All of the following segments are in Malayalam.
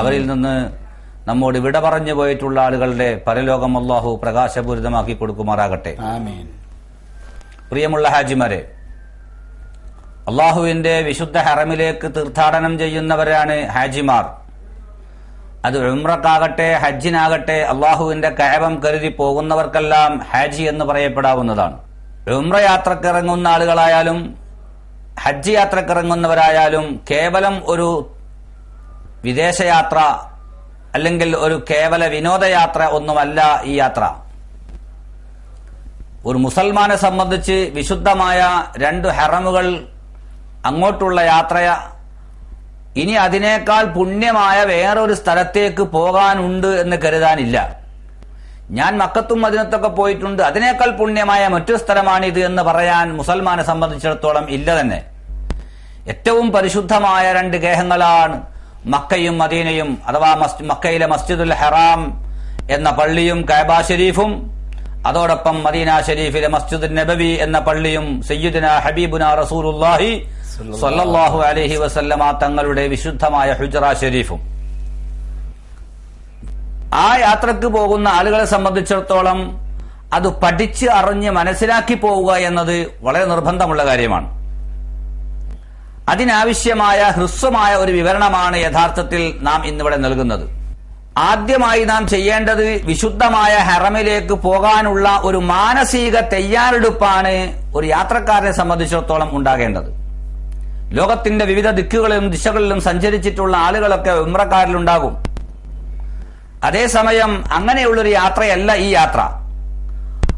അവരിൽ നിന്ന് നമ്മോട് വിട പറഞ്ഞു പോയിട്ടുള്ള ആളുകളുടെ പരലോകം അള്ളാഹു പ്രകാശപൂരിതമാക്കി കൊടുക്കുമാറാകട്ടെ. പ്രിയമുള്ള ഹാജിമാരെ അള്ളാഹുവിന്റെ വിശുദ്ധ ഹറമിലേക്ക് തീർത്ഥാടനം ചെയ്യുന്നവരാണ് ഹാജിമാർ. അത് ഉംറക്കാകട്ടെ ഹജ്ജിനാകട്ടെ അള്ളാഹുവിന്റെ കയവം കരുതി പോകുന്നവർക്കെല്ലാം ഹാജി എന്ന് പറയപ്പെടാവുന്നതാണ്. ഉംറ യാത്രക്കിറങ്ങുന്ന ആളുകളായാലും ഹജ്ജ് യാത്രക്കിറങ്ങുന്നവരായാലും കേവലം ഒരു വിദേശയാത്ര അല്ലെങ്കിൽ ഒരു കേവല വിനോദയാത്ര ഒന്നുമല്ല ഈ യാത്ര. ഒരു മുസൽമാനെ സംബന്ധിച്ച് വിശുദ്ധമായ രണ്ട് ഹറമുകൾ അങ്ങോട്ടുള്ള യാത്ര ഇനി അതിനേക്കാൾ പുണ്യമായ വേറൊരു സ്ഥലത്തേക്ക് പോകാനുണ്ട് എന്ന് കരുതാനില്ല. ഞാൻ മക്കത്തും മദിനത്തൊക്കെ പോയിട്ടുണ്ട്. അതിനേക്കാൾ പുണ്യമായ മറ്റൊരു സ്ഥലമാണിത് എന്ന് പറയാൻ മുസൽമാനെ സംബന്ധിച്ചിടത്തോളം ഇല്ല തന്നെ. ഏറ്റവും പരിശുദ്ധമായ രണ്ട് ഗേഹങ്ങളാണ് മക്കയും മദീനയും അഥവാ മക്കയിലെ മസ്ജിദുൽ ഹറാം എന്ന പള്ളിയും കൈബ ഷെരീഫും അതോടൊപ്പം മദീന ഷെരീഫിലെ മസ്ജിദ് നബവി എന്ന പള്ളിയും സയ്യിദുന ഹബീബുന റസൂലുല്ലാഹി സ്വല്ലല്ലാഹു അലൈഹി വസല്ലമ തങ്ങളുടെ വിശുദ്ധമായ ഹുജറ ഷെരീഫും ആ യാത്രയ്ക്ക് പോകുന്ന ആളുകളെ സംബന്ധിച്ചിടത്തോളം അത് പഠിച്ച് അറിഞ്ഞ് മനസ്സിലാക്കി പോവുക എന്നത് വളരെ നിർബന്ധമുള്ള കാര്യമാണ്. അതിനാവശ്യമായ ഹ്രസ്വമായ ഒരു വിവരണമാണ് യഥാർത്ഥത്തിൽ നാം ഇന്നിവിടെ നൽകുന്നത്. ആദ്യമായി നാം ചെയ്യേണ്ടത് വിശുദ്ധമായ ഹറമിലേക്ക് പോകാനുള്ള ഒരു മാനസിക തയ്യാറെടുപ്പാണ് ഒരു യാത്രക്കാരനെ സംബന്ധിച്ചിടത്തോളം ഉണ്ടാകേണ്ടത്. ലോകത്തിന്റെ വിവിധ ദിക്കുകളിലും ദിശകളിലും സഞ്ചരിച്ചിട്ടുള്ള ആളുകളൊക്കെ ഉമ്രക്കാരിലുണ്ടാകും അതേസമയം അങ്ങനെയുള്ളൊരു യാത്രയല്ല ഈ യാത്ര.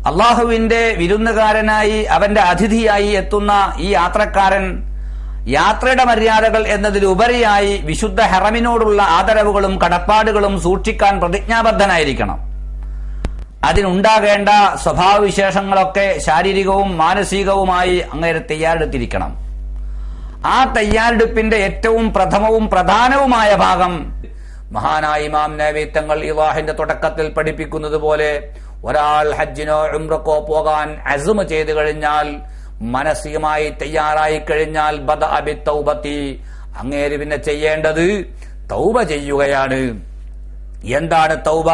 അള്ളാഹുവിന്റെ വിരുന്നുകാരനായി അവന്റെ അതിഥിയായി എത്തുന്ന ഈ യാത്രക്കാരൻ യാത്രയുടെ മര്യാദകൾ എന്നതിലുപരിയായി വിശുദ്ധ ഹെറമിനോടുള്ള ആദരവുകളും കടപ്പാടുകളും സൂക്ഷിക്കാൻ പ്രതിജ്ഞാബദ്ധനായിരിക്കണം. അതിനുണ്ടാകേണ്ട സ്വഭാവവിശേഷങ്ങളൊക്കെ ശാരീരികവും മാനസികവുമായി അങ്ങേരെ തയ്യാറെടുത്തിരിക്കണം. ആ തയ്യാറെടുപ്പിന്റെ ഏറ്റവും പ്രഥമവും പ്രധാനവുമായ ഭാഗം മഹാനായ ഇമാം നബി തങ്ങൾ ഇവാഹിന്റെ തുടക്കത്തിൽ പഠിപ്പിക്കുന്നത് പോലെ ഒരാൾ ഹജ്ജിനോ ഉംറക്കോ പോകാൻ അസുമ ചെയ്തു കഴിഞ്ഞാൽ മാനസികമായി തയ്യാറായി കഴിഞ്ഞാൽ ബദ അബി തൗബത്തി. അങ്ങേര് പിന്നെ ചെയ്യേണ്ടത് തൗബ ചെയ്യുകയാണ്. എന്താണ് തൗബ?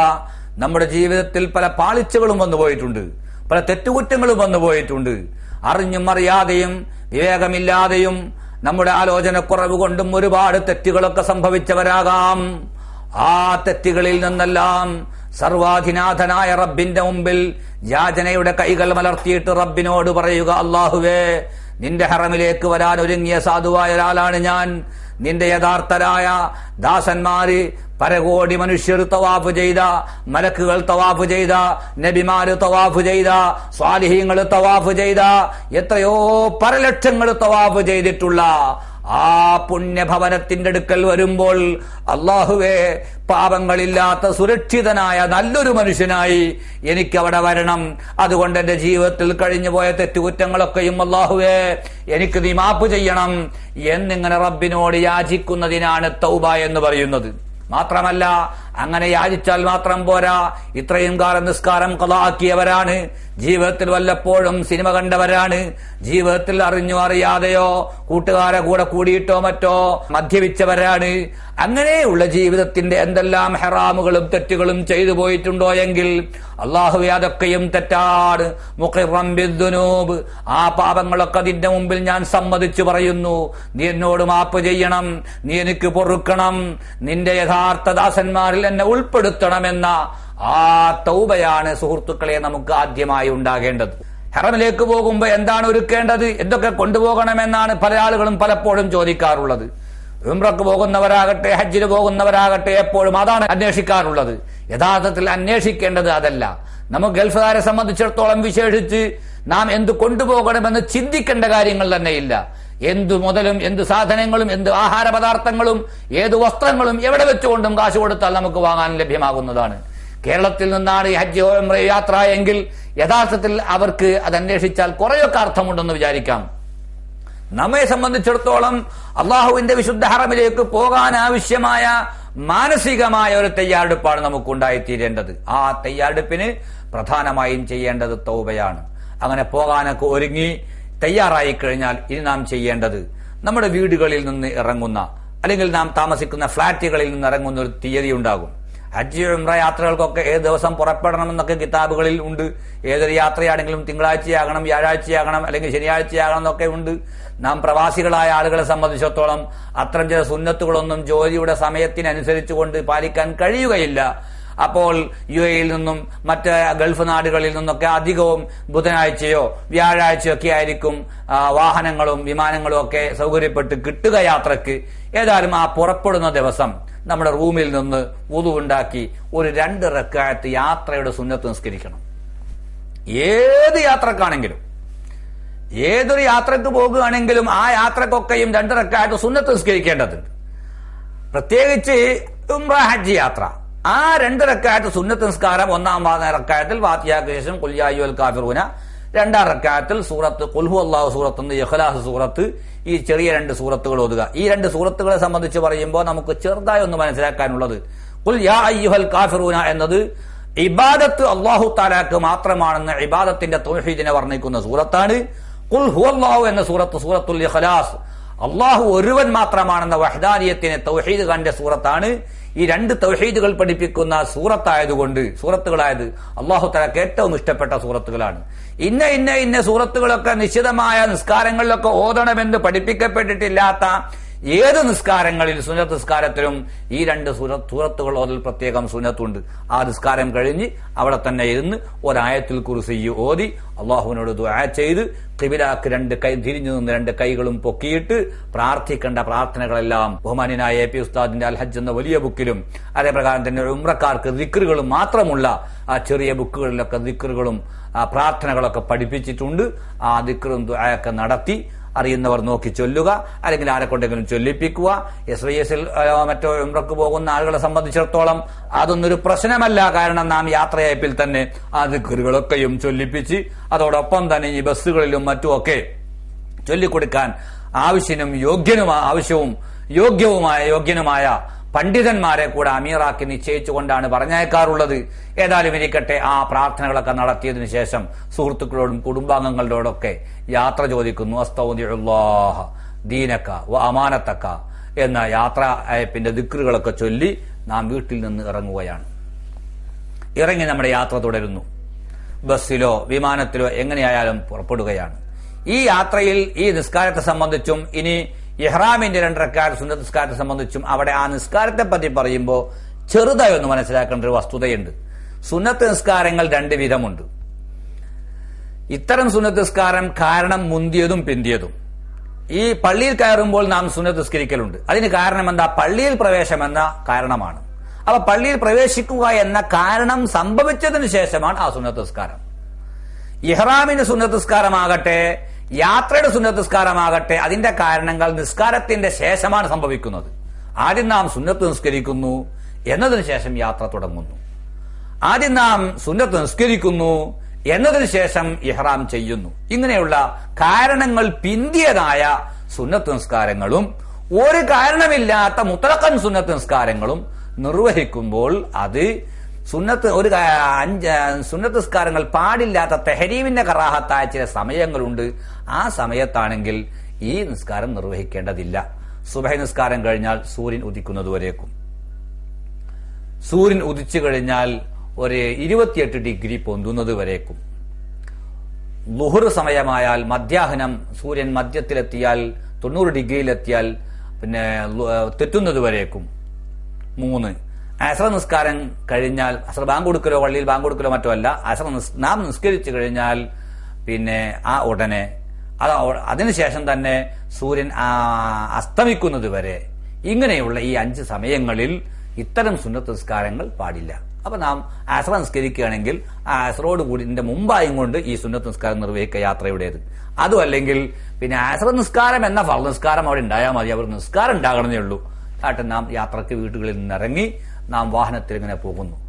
നമ്മുടെ ജീവിതത്തിൽ പല പാളിച്ചകളും വന്നു പോയിട്ടുണ്ട്. പല തെറ്റുകുറ്റങ്ങളും വന്നു പോയിട്ടുണ്ട്. അറിഞ്ഞും അറിയാതെയും വിവേകമില്ലാതെയും നമ്മുടെ ആലോചനക്കുറവ് കൊണ്ടും ഒരുപാട് തെറ്റുകളൊക്കെ സംഭവിച്ചവരാകാം. ആ തെറ്റുകളിൽ നിന്നെല്ലാം സർവാധിനാഥനായ റബ്ബിന്റെ മുമ്പിൽ യാചനയുടെ കൈകൾ മലർത്തിയിട്ട് റബ്ബിനോട് പറയുക അള്ളാഹുവേ നിന്റെ ഹറമിലേക്ക് വരാൻ ഒരുങ്ങിയ സാധുവായ ഒരാളാണ് ഞാൻ. നിന്റെ യഥാർത്ഥരായ ദാസന്മാര് പരകോടി മനുഷ്യർ തവാഫ് ചെയ്ത മലക്കുകൾ തവാഫ് ചെയ്ത നബിമാര് തവാഫ് ചെയ്ത സ്വാലിഹ്യങ്ങൾ തവാഫ് ചെയ്ത എത്രയോ പരലക്ഷങ്ങൾ തവാഫ് ചെയ്തിട്ടുള്ള ആ പുണ്യഭവനത്തിന്റെ അടുക്കൽ വരുമ്പോൾ അള്ളാഹുവേ പാപങ്ങളില്ലാത്ത സുരക്ഷിതനായ നല്ലൊരു മനുഷ്യനായി എനിക്ക് അവിടെ വരണം. അതുകൊണ്ട് എന്റെ ജീവിതത്തിൽ കഴിഞ്ഞുപോയ തെറ്റുകുറ്റങ്ങളൊക്കെയും അള്ളാഹുവേ എനിക്ക് നീ മാപ്പ് ചെയ്യണം എന്നിങ്ങനെ റബ്ബിനോട് യാചിക്കുന്നതിനാണ് തൗബ എന്ന് പറയുന്നത്. മാത്രമല്ല അങ്ങനെ യാചിച്ചാൽ മാത്രം പോരാ. ഇത്രയും കാലം നിസ്കാരം കളാക്കിയവരാണ്. ജീവിതത്തിൽ വല്ലപ്പോഴും സിനിമ കണ്ടവരാണ്. ജീവിതത്തിൽ അറിഞ്ഞോ അറിയാതെയോ കൂട്ടുകാരെ കൂടെ കൂടിയിട്ടോ മറ്റോ മദ്യപിച്ചവരാണ്. അങ്ങനെയുള്ള ജീവിതത്തിന്റെ എന്തെല്ലാം ഹെറാമുകളും തെറ്റുകളും ചെയ്തു പോയിട്ടുണ്ടോ എങ്കിൽ അള്ളാഹു അതൊക്കെയും തെറ്റാണ്. മുഖിറം ബിദ്ദുനൂബ്. ആ പാപങ്ങളൊക്കെ നിന്റെ മുമ്പിൽ ഞാൻ സമ്മതിച്ചു പറയുന്നു. നീ എന്നോട് മാപ്പ് ചെയ്യണം. നീ എനിക്ക് പൊറുക്കണം. നിന്റെ യഥാർത്ഥ ദാസന്മാരിൽ എന്നെ ഉൾപ്പെടുത്തണമെന്ന ആ തൗബയാണ് സുഹൃത്തുക്കളെ നമുക്ക് ആദ്യമായി ഉണ്ടാകേണ്ടത്. ഹെറമിലേക്ക് പോകുമ്പോ എന്താണ് ഒരുക്കേണ്ടത്? എന്തൊക്കെ കൊണ്ടുപോകണമെന്നാണ് പല ആളുകളും പലപ്പോഴും ചോദിക്കാറുള്ളത്. ഉംറക്ക് പോകുന്നവരാകട്ടെ ഹജ്ജിന് പോകുന്നവരാകട്ടെ എപ്പോഴും അതാണ് അന്വേഷിക്കാറുള്ളത്. യഥാർത്ഥത്തിൽ അന്വേഷിക്കേണ്ടത് അതല്ല. നമുക്ക് ഗൾഫുകാരെ സംബന്ധിച്ചിടത്തോളം വിശേഷിച്ച് നാം എന്ത് കൊണ്ടുപോകണമെന്ന് ചിന്തിക്കേണ്ട കാര്യങ്ങൾ തന്നെയില്ല. എന്തു മുതലും എന്ത് സാധനങ്ങളും എന്ത് ആഹാര പദാർത്ഥങ്ങളും ഏത് വസ്ത്രങ്ങളും എവിടെ വെച്ചുകൊണ്ടും കാശ് കൊടുത്താൽ നമുക്ക് വാങ്ങാൻ ലഭ്യമാകുന്നതാണ്. കേരളത്തിൽ നിന്നാണ് ഈ ഹജ്ജ് യാത്ര എങ്കിൽ യഥാർത്ഥത്തിൽ അവർക്ക് അത് അന്വേഷിച്ചാൽ കുറെയൊക്കെ അർത്ഥമുണ്ടെന്ന് വിചാരിക്കാം. നമ്മെ സംബന്ധിച്ചിടത്തോളം അള്ളാഹുവിന്റെ വിശുദ്ധ ഹറമിലേക്ക് പോകാൻ ആവശ്യമായ മാനസികമായ ഒരു തയ്യാറെടുപ്പാണ് നമുക്ക് ഉണ്ടായിത്തീരേണ്ടത് ആ തയ്യാറെടുപ്പിന് പ്രധാനമായും ചെയ്യേണ്ടത് തൗബയാണ്. അങ്ങനെ പോകാനൊക്കെ ഒരുങ്ങി തയ്യാറായി കഴിഞ്ഞാൽ ഇനി നാം ചെയ്യേണ്ടത് നമ്മുടെ വീടുകളിൽ നിന്ന് ഇറങ്ങുന്ന അല്ലെങ്കിൽ നാം താമസിക്കുന്ന ഫ്ളാറ്റുകളിൽ നിന്ന് ഇറങ്ങുന്ന ഒരു തീയതി ഉണ്ടാകും. ഹജ്ജ് ഉംറ യാത്രകൾക്കൊക്കെ ഏത് ദിവസം പുറപ്പെടണം എന്നൊക്കെ കിതാബുകളിൽ ഉണ്ട്. ഏതൊരു യാത്രയാണെങ്കിലും തിങ്കളാഴ്ചയാകണം വ്യാഴാഴ്ചയാകണം അല്ലെങ്കിൽ ശനിയാഴ്ചയാകണം എന്നൊക്കെ ഉണ്ട്. നാം പ്രവാസികളായ ആളുകളെ സംബന്ധിച്ചിടത്തോളം അത്തരം ചില സുന്നത്തുകളൊന്നും ജോലിയുടെ സമയത്തിനനുസരിച്ചുകൊണ്ട് പാലിക്കാൻ കഴിയുകയില്ല. അപ്പോൾ യു എയിൽ നിന്നും മറ്റ് ഗൾഫ് നാടുകളിൽ നിന്നൊക്കെ അധികവും ബുധനാഴ്ചയോ വ്യാഴാഴ്ചയോ ഒക്കെ ആയിരിക്കും വാഹനങ്ങളും വിമാനങ്ങളും ഒക്കെ സൗകര്യപ്പെട്ട് കിട്ടുക യാത്രയ്ക്ക് ഏതായാലും ആ പുറപ്പെടുന്ന ദിവസം നമ്മുടെ റൂമിൽ നിന്ന് ഉതുണ്ടാക്കി ഒരു രണ്ട് റക്കായത്ത് യാത്രയുടെ സുന്നത്ത് നിസ്കരിക്കണം. ഏത് യാത്രക്കാണെങ്കിലും ഏതൊരു യാത്രയ്ക്ക് പോകുകയാണെങ്കിലും ആ യാത്രക്കൊക്കെയും രണ്ട് റെക്കായത്ത് സുന്നത്ത് നിസ്കരിക്കേണ്ടതുണ്ട്. പ്രത്യേകിച്ച് ഉംറ ഹജ്ജ് യാത്ര. ആ രണ്ട് റക്കായത്ത് സുന്നത്ത് നിസ്കാരം ഒന്നാം റക്കായത്തിൽ വാത്തിയാക്ക് ശേഷം കുല്യായുൽ കാഫിറൂന. രണ്ടാം റക്കായത്തിൽ സൂറത്ത് കൊൽഹു അള്ളാഹു സൂറത്ത് യഹ്ലാസ് സൂറത്ത്. ഈ ചെറിയ രണ്ട് സൂറത്തുകൾ ഓതുക. ഈ രണ്ട് സൂറത്തുകളെ സംബന്ധിച്ച് പറയുമ്പോൾ നമുക്ക് ചെറുതായി ഒന്ന് മനസ്സിലാക്കാനുള്ളത്. കുൽ യാ അയ്യുഹൽ കാഫിറൂന എന്നത് ഇബാദത്ത് അള്ളാഹു താലാക്ക് മാത്രമാണെന്ന് ഇബാദത്തിന്റെ തൗഹീദിനെ വർണിക്കുന്ന സൂറത്താണ്. കുൽ അള്ളാഹു എന്ന സൂറത്ത് സൂറത്തുൽ ഇഖ്ലാസ്. അള്ളാഹു ഒരുവൻ മാത്രമാണെന്ന വഹദാനിയത്തിനെ തൗഹീദ് കണ്ട സൂറത്താണ്. ഈ രണ്ട് തൗഹീദുകൾ പഠിപ്പിക്കുന്ന സൂറത്തായതുകൊണ്ട് സൂറത്തുകളായത് അള്ളാഹു തലക്ക് ഏറ്റവും ഇഷ്ടപ്പെട്ട സൂറത്തുകളാണ്. ഇന്ന ഇന്ന ഇന്ന സൂറത്തുകളൊക്കെ നിശ്ചിതമായ നിസ്കാരങ്ങളിലൊക്കെ ഓതണമെന്ന് പഠിപ്പിക്കപ്പെട്ടിട്ടില്ലാത്ത ഏത് നിസ്കാരങ്ങളിൽ സുന്നത്ത് നിസ്കാരത്തിലും ഈ രണ്ട് സൂറത്തുകൾ അതിൽ പ്രത്യേകം സുന്നത്തുണ്ട്. ആ നിസ്കാരം കഴിഞ്ഞ് അവിടെ തന്നെ ഇരുന്ന് ഒരായത്തിൽ കുറിച്ച് ഓതി അള്ളാഹുവിനോട് ദുആ ചെയ്ത് കിബിലാക്ക് രണ്ട് കൈ തിരിഞ്ഞു നിന്ന് രണ്ട് കൈകളും പൊക്കിയിട്ട് പ്രാർത്ഥിക്കേണ്ട പ്രാർത്ഥനകളെല്ലാം ബഹുമാനായ എ പി ഉസ്താദിന്റെ അൽഹജ് എന്ന വലിയ ബുക്കിലും അതേപ്രകാരം തന്നെ ഉമ്രക്കാർക്ക് ദിക്റുകളും മാത്രമുള്ള ആ ചെറിയ ബുക്കുകളിലൊക്കെ ദിക്റുകളും പ്രാർത്ഥനകളൊക്കെ പഠിപ്പിച്ചിട്ടുണ്ട്. ആ ദിക്റും ദുആയൊക്കെ നടത്തി അറിയുന്നവർ നോക്കി ചൊല്ലുക അല്ലെങ്കിൽ ആരെ കൊണ്ടെങ്കിലും ചൊല്ലിപ്പിക്കുക. എസ് വൈ എസിൽ മറ്റോ ഉംറക്ക് പോകുന്ന ആളുകളെ സംബന്ധിച്ചിടത്തോളം അതൊന്നൊരു പ്രശ്നമല്ല. കാരണം നാം യാത്രയയപ്പിൽ തന്നെ ആ ദിക്കറുകളൊക്കെയും ചൊല്ലിപ്പിച്ച് അതോടൊപ്പം തന്നെ ഈ ബസ്സുകളിലും മറ്റുമൊക്കെ ചൊല്ലിക്കൊടുക്കാൻ ആവശ്യനും യോഗ്യനും ആവശ്യവും യോഗ്യവുമായ യോഗ്യനുമായ പണ്ഡിതന്മാരെ കൂടെ അമീറാക്കി നിശ്ചയിച്ചുകൊണ്ടാണ് പറഞ്ഞേക്കാറുള്ളത് ഏതായാലും ഇരിക്കട്ടെ ആ പ്രാർത്ഥനകളൊക്കെ നടത്തിയതിനു ശേഷം സുഹൃത്തുക്കളോടും കുടുംബാംഗങ്ങളോടൊക്കെ യാത്ര ചോദിക്കുന്നു അസ്തൗദിഉല്ലാഹ ദീനക്ക അമാനത്തക്ക എന്ന യാത്ര അയപ്പിന്റെ ദിക്റുകളൊക്കെ ചൊല്ലി നാം വീട്ടിൽ നിന്ന് ഇറങ്ങുകയാണ്. ഇറങ്ങി നമ്മുടെ യാത്ര തുടരുന്നു. ബസ്സിലോ വിമാനത്തിലോ എങ്ങനെയായാലും പുറപ്പെടുകയാണ്. ഈ യാത്രയിൽ ഈ നിസ്കാരത്തെ സംബന്ധിച്ചും ഇനി ഇഹ്റാമിന്റെ രണ്ടരക്കാർ സുന്നത്ത് നിസ്കാരത്തെ സംബന്ധിച്ചും അവിടെ ആ നിസ്കാരത്തെ പറ്റി പറയുമ്പോൾ ചെറുതായി ഒന്ന് മനസ്സിലാക്കേണ്ട ഒരു വസ്തുതയുണ്ട്. സുന്നത്ത് നിസ്കാരങ്ങൾ രണ്ട് വിധമുണ്ട്. ഇത്തരം സുന്നത്ത് നിസ്കാരം കാരണം മുന്തിയതും പിന്തിയതും. ഈ പള്ളിയിൽ കയറുമ്പോൾ നാം സുന്നത്ത് നിസ്കരിക്കലുണ്ട്. അതിന് കാരണം എന്താ പള്ളിയിൽ പ്രവേശം എന്ന കാരണമാണ്. അപ്പൊ പള്ളിയിൽ പ്രവേശിക്കുക എന്ന കാരണം സംഭവിച്ചതിന് ശേഷമാണ് ആ സുന്നത്ത് നിസ്കാരം. ഇഹ്റാമിന് സുന്നത്ത് നിസ്കാരമാകട്ടെ യാത്രയുടെ സുന്നത്ത് നിസ്കാരമാകട്ടെ അതിന്റെ കാരണങ്ങൾ നിസ്കാരത്തിന്റെ ശേഷമാണ് സംഭവിക്കുന്നത്. ആദ്യം നാം സുന്നത്ത് നിസ്കരിക്കുന്നു എന്നതിനു ശേഷം യാത്ര തുടങ്ങുന്നു. ആദ്യം നാം സുന്നത്ത് നിസ്കരിക്കുന്നു എന്നതിനു ശേഷം ഇഹ്റാം ചെയ്യുന്നു. ഇങ്ങനെയുള്ള കാരണങ്ങൾ പിന്തിയതായ സുന്നത്ത് നിസ്കാരങ്ങളും ഒരു കാരണമില്ലാത്ത മുത്തലക്കൻ സുന്നത്ത് നിസ്കാരങ്ങളും നിർവഹിക്കുമ്പോൾ അത് സുന്നത്ത് ഒരു അഞ്ച് സുന്നത്ത് നിസ്കാരങ്ങൾ പാടില്ലാത്ത തെഹരീമിന്റെ കറാഹത്തായ ചില സമയങ്ങളുണ്ട്. ആ സമയത്താണെങ്കിൽ ഈ നിസ്കാരം നിർവഹിക്കേണ്ടതില്ല. സുബഹ നിസ്കാരം കഴിഞ്ഞാൽ സൂര്യൻ ഉദിക്കുന്നതുവരേക്കും. സൂര്യൻ ഉദിച്ചു കഴിഞ്ഞാൽ ഒരു ഇരുപത്തിയെട്ട് ഡിഗ്രി പൊന്തുന്നത് വരേക്കും ലുഹുർ സമയമായാൽ മധ്യാഹ്നം സൂര്യൻ മധ്യത്തിലെത്തിയാൽ തൊണ്ണൂറ് ഡിഗ്രിയിലെത്തിയാൽ പിന്നെ തെറ്റുന്നത് വരേക്കും മൂന്ന്. അസറ നിസ്കാരം കഴിഞ്ഞാൽ അസർ ബാങ്ക് കൊടുക്കലോ പള്ളിയിൽ ബാങ്ക് കൊടുക്കലോ മറ്റോ അല്ല അസർ നാം നിസ്കരിച്ചു കഴിഞ്ഞാൽ പിന്നെ ആ ഉടനെ അത് അതിനുശേഷം തന്നെ സൂര്യൻ അസ്തമിക്കുന്നത് വരെ ഇങ്ങനെയുള്ള ഈ അഞ്ച് സമയങ്ങളിൽ ഇത്തരം സുന്നത്ത് നിസ്കാരങ്ങൾ പാടില്ല. അപ്പൊ നാം ആസറ നിസ്കരിക്കുകയാണെങ്കിൽ ആ അസറോട് കൂടി ഇതിന്റെ മുമ്പായും കൊണ്ട് ഈ സുന്നത്ത് നിസ്കാരം നിർവഹിക്കുക യാത്രയുടേത്. അതും അല്ലെങ്കിൽ പിന്നെ ആസറ നിസ്കാരം എന്ന ഫല നിസ്കാരം അവിടെ ഉണ്ടായാൽ മതി. അവർ നിസ്കാരം ഉണ്ടാകണമെന്നേ ഉള്ളൂ. ആട്ടെ നാം യാത്രയ്ക്ക് വീടുകളിൽ നിന്നിറങ്ങി നാം വാഹനത്തിൽ ഇങ്ങനെ പോകുന്നു.